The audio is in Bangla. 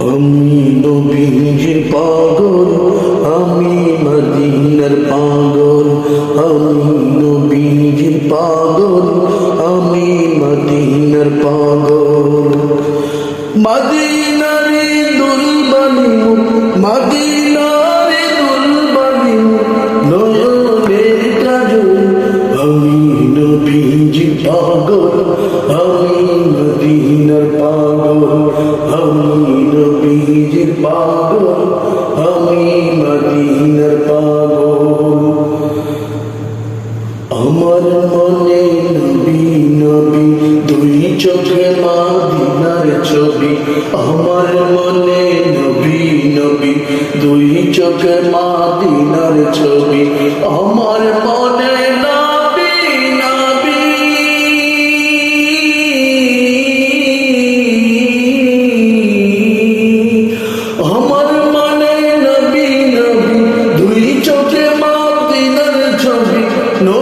আমি নবীজির পাগল, আমি মদিনার পাগল, আমি নবীজির পাগল, আমি মদিনার পাগল। মদিনারে দুলবানি মদিনারে দুলবানি নয়নে কাজল, আমি নবীজির পাগল, আমি পাগল আমি নবীজির পাগল আমি মদিনার পাগল আমার মনে নবী নবী, দুই চোখে মাদিনার ছবি। আমার মনে নবী নবী, দুই চোখে মাদিনার ছবি। আমার